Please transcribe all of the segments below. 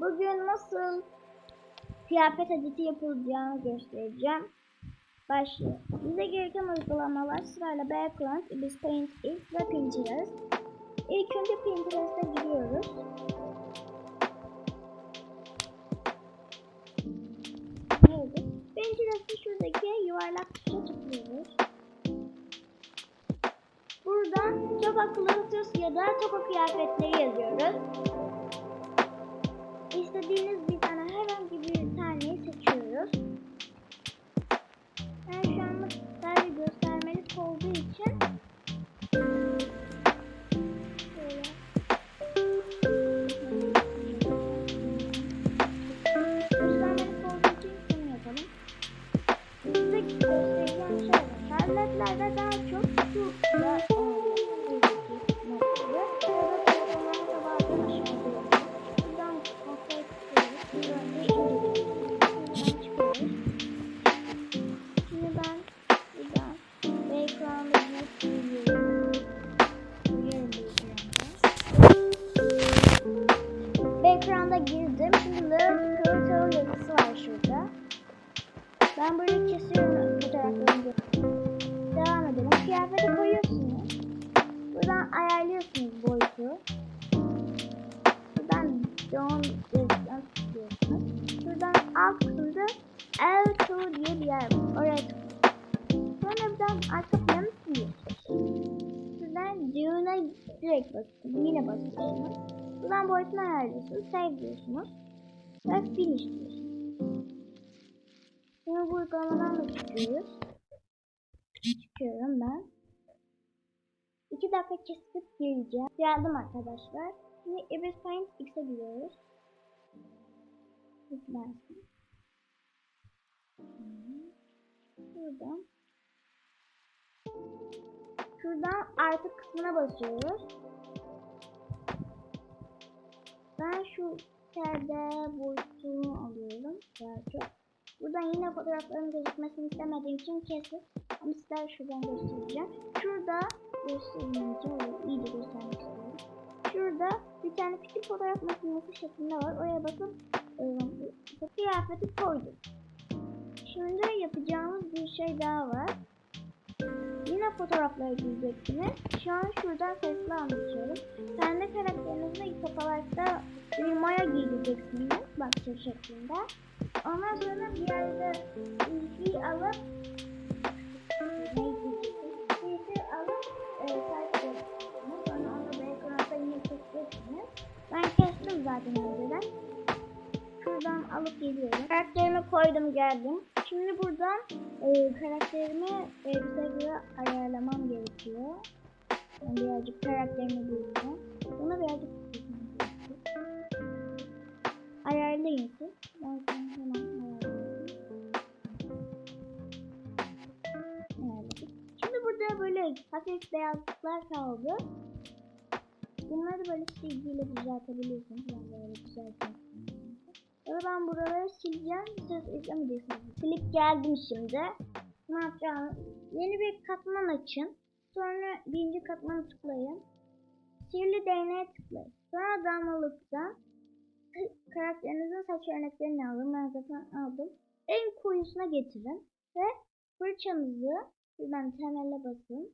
Bugün nasıl kıyafet editi yapılacağını göstereceğim. Başlıyor. Bize gereken uygulamalar sırayla Background, Ibis Paint X ve Pinterest. İlk önce Pinterest'e giriyoruz. Pinterest'te şuradaki yuvarlak Çok akıllı ya da çok kıyafetleri yazıyoruz. Don't Distance diyorsunuz. Şuradan alt kısımda L2 diye bir yer var. Oraya. Sonra buradan arka planı. Şuradan Dune'a direkt basıyorsunuz. Yine basıyorsunuz. Buradan boyutunu ayarlıyorsunuz. Save diyorsunuz. Ve Finish diyorsunuz. Şimdi bu uygulamadan da çıkıyoruz. Çıkıyorum ben. 2 dakika kesip geleceğim. Geldim arkadaşlar. Şimdi Ibis Paint X'e giriyoruz. Yüklensin. Şuradan. Şuradan artı kısmına basıyoruz. Ben şu perde boyutunu alıyorum. Daha çok. Buradan yine fotoğrafların gözükmesini istemediğim için kesip ama sizler şuradan göstereceğim. Şurada göstermeyeceğim. iyice göstermek istiyorum. Şurada bir tane küçük fotoğraf makinesi şeklinde var. Oraya basıp e, kıyafeti koydum. Şimdi yapacağımız bir şey daha var. Yine fotoğrafları gizletsiniz. Şu an şuradan sesli anlatıyorum. Kendi karakterinizde ilk fotoğrafta bir maya giydireceksiniz. Bak şu şeklinde. Ondan sonra bir yerde ilgi alıp koydum geldim. Şimdi buradan e, karakterimi elbise göre ayarlamam gerekiyor. Ben birazcık karakterimi büyüteceğim. Bunu birazcık. Ayarlayın siz. Ben sana hemen ayarlayayım. Ayarladık. Şimdi burada böyle hafif beyazlıklar kaldı. Bunları böyle silgiyle düzeltebiliyorsunuz. Ben böyle düzelteceğim. Ya ben buraları sileceğim. Siz izlemeyeceksiniz. Silip geldim şimdi. Ne yapacağım? Yeni bir katman açın. Sonra birinci katmanı tıklayın. Sihirli değneğe tıklayın. Sonra damlalıktan karakterinizin saç örneklerini alın. Ben zaten aldım. En koyusuna getirin. Ve fırçanızı şuradan temelle basın.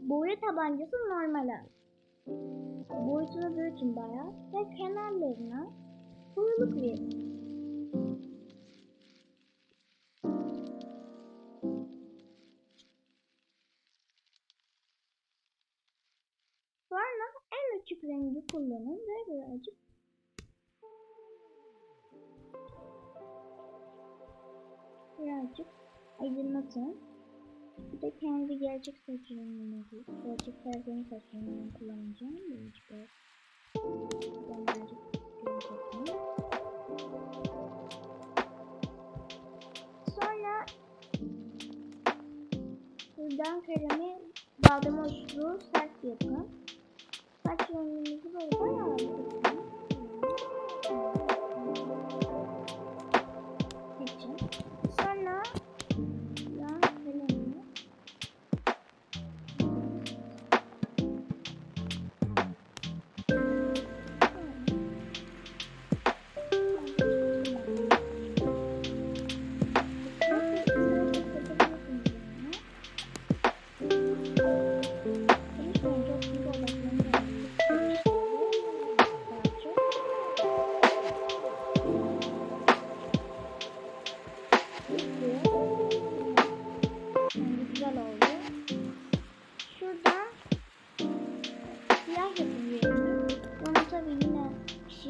Boya tabancası normal al. Boyutunu büyütün bayağı ve kenarlarına koyuluk verin. Sonra en açık rengi kullanın ve birazcık birazcık aydınlatın. Bir de kendi gerçek saç rengimi gerçek perdenin saç rengini kullanacağım. Böyle. Ben birazcık göstereyim. Sonra buradan kalemi baldamoşlu sert yapın. Saç rengimizi böyle bayağı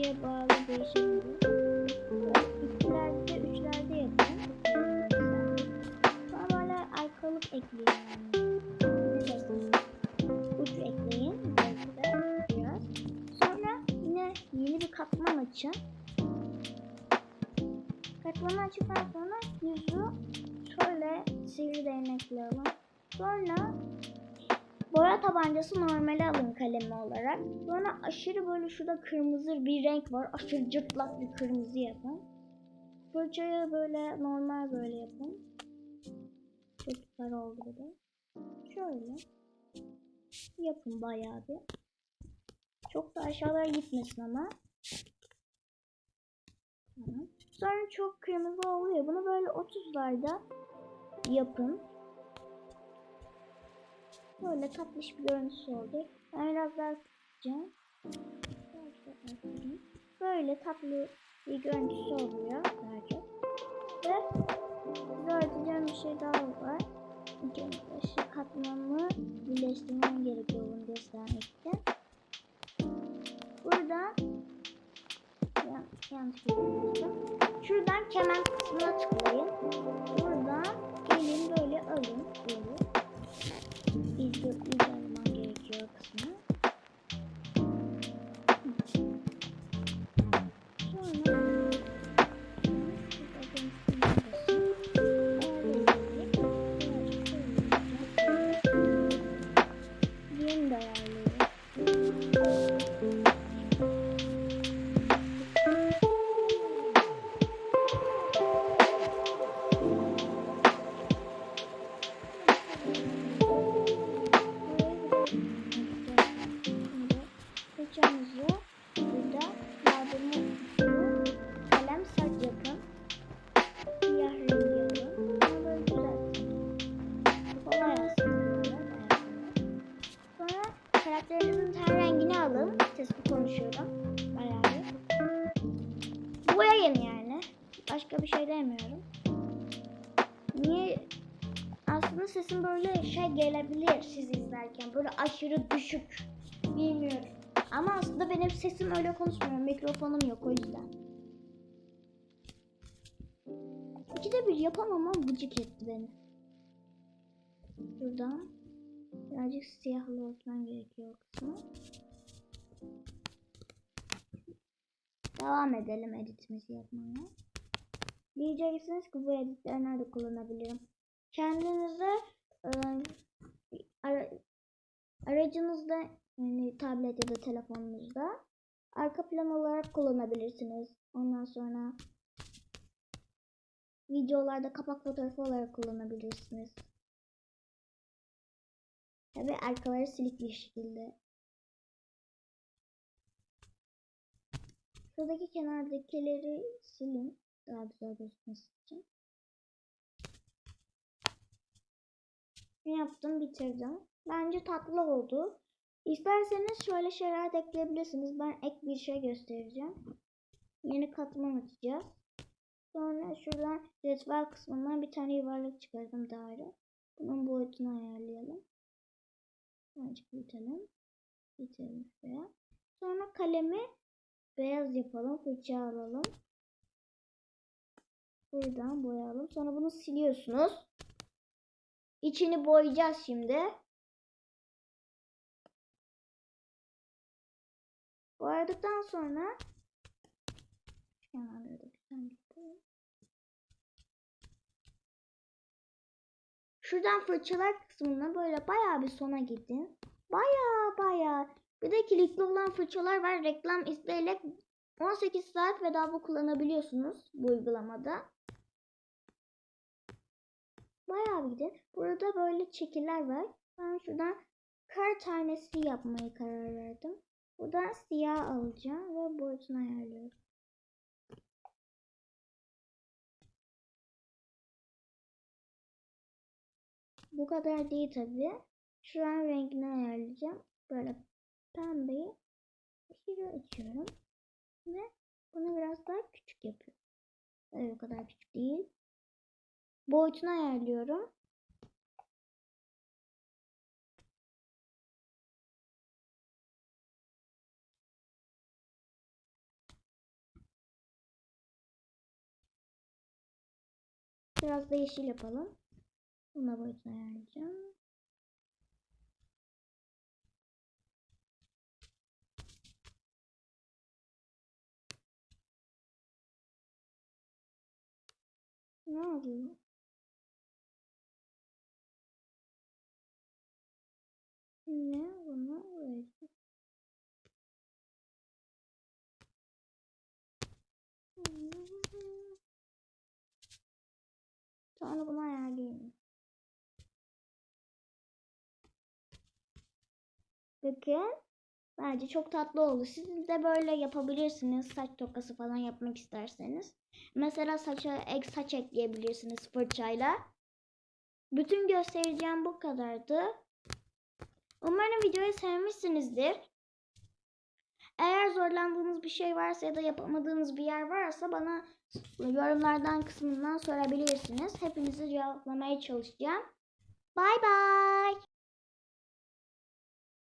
kişiye bağlı değişebilir. İkilerde, üçlerde yapın. Sonra böyle arkalık desem, Uç ekleyin. Sonra yine yeni bir katman açın. Katmanı açtıktan sonra yüzü şöyle sivri değnekle alın. Sonra boya tabancası normali alın kalemi olarak. Sonra aşırı böyle şurada kırmızı bir renk var. Aşırı cırtlak bir kırmızı yapın. Fırçayı böyle normal böyle yapın. Çok güzel oldu bu. Şöyle. Yapın bayağı bir. Çok da aşağılara gitmesin ama. Sonra çok kırmızı oluyor. Bunu böyle 30'larda yapın. Böyle tatlış bir görüntüsü oldu. Ben biraz daha sıkacağım. Böyle tatlı bir görüntüsü oluyor daha. Ve size öğreteceğim bir şey daha var. Şu katmanı birleştirmem gerekiyor bunu göstermek için. Burada yan, yanlış bir şey. Şuradan kemer kısmına tıklayın. Buradan gelin böyle alın. Böyle. Karakterinizin ten rengini alın. Sesli konuşuyorum. Bayağı. Boyayın yani. Başka bir şey demiyorum. Niye aslında sesim böyle şey gelebilir siz izlerken. Böyle aşırı düşük. Bilmiyorum. Ama aslında benim sesim öyle konuşmuyor. Mikrofonum yok o yüzden. İkide bir yapamam ama gıcık etti beni. Şuradan birazcık siyahlı örtmem gerekiyor kısmı. Devam edelim editimizi yapmaya. Diyeceksiniz ki bu editleri nerede kullanabilirim? Kendinize e, ara- aracınızda yani tablet ya da telefonunuzda arka plan olarak kullanabilirsiniz. Ondan sonra videolarda kapak fotoğrafı olarak kullanabilirsiniz. Tabi arkaları silik bir şekilde. Şuradaki kenardakileri silin. Daha güzel gözükmesi için. Ne yaptım bitirdim. Bence tatlı oldu. İsterseniz şöyle şeyler de ekleyebilirsiniz. Ben ek bir şey göstereceğim. Yeni katman açacağız. Sonra şuradan cetvel kısmından bir tane yuvarlak çıkardım daire. Bunun boyutunu ayarlayalım. Azıcık büyütelim. Bitirelim şuraya. Sonra kalemi beyaz yapalım. Fırça alalım. Buradan boyayalım. Sonra bunu siliyorsunuz. İçini boyayacağız şimdi. Boyadıktan sonra kenarları da güzel Şuradan fırçalar kısmına böyle bayağı bir sona gidin. Bayağı bayağı. Bir de kilitli olan fırçalar var. Reklam isteyerek 18 saat bedava kullanabiliyorsunuz bu uygulamada. Bayağı bir gidin. Burada böyle şekiller var. Ben şuradan kar tanesi yapmaya karar verdim. Buradan siyah alacağım ve boyutunu ayarlıyorum. Bu kadar değil tabi. Şu an rengini ayarlayacağım. Böyle pembeyi şöyle açıyorum. Ve bunu biraz daha küçük yapıyorum. Öyle o kadar küçük değil. Boyutunu ayarlıyorum. Biraz da yeşil yapalım. Buna boyutunu ayarlayacağım. Ne oluyor? Ne bunu böyle. Sonra bunu ayarlayayım. Bakın. Bence çok tatlı oldu. Siz de böyle yapabilirsiniz. Saç tokası falan yapmak isterseniz. Mesela saça ek saç ekleyebilirsiniz fırçayla. Bütün göstereceğim bu kadardı. Umarım videoyu sevmişsinizdir. Eğer zorlandığınız bir şey varsa ya da yapamadığınız bir yer varsa bana yorumlardan kısmından sorabilirsiniz. Hepinizi cevaplamaya çalışacağım. Bay bay.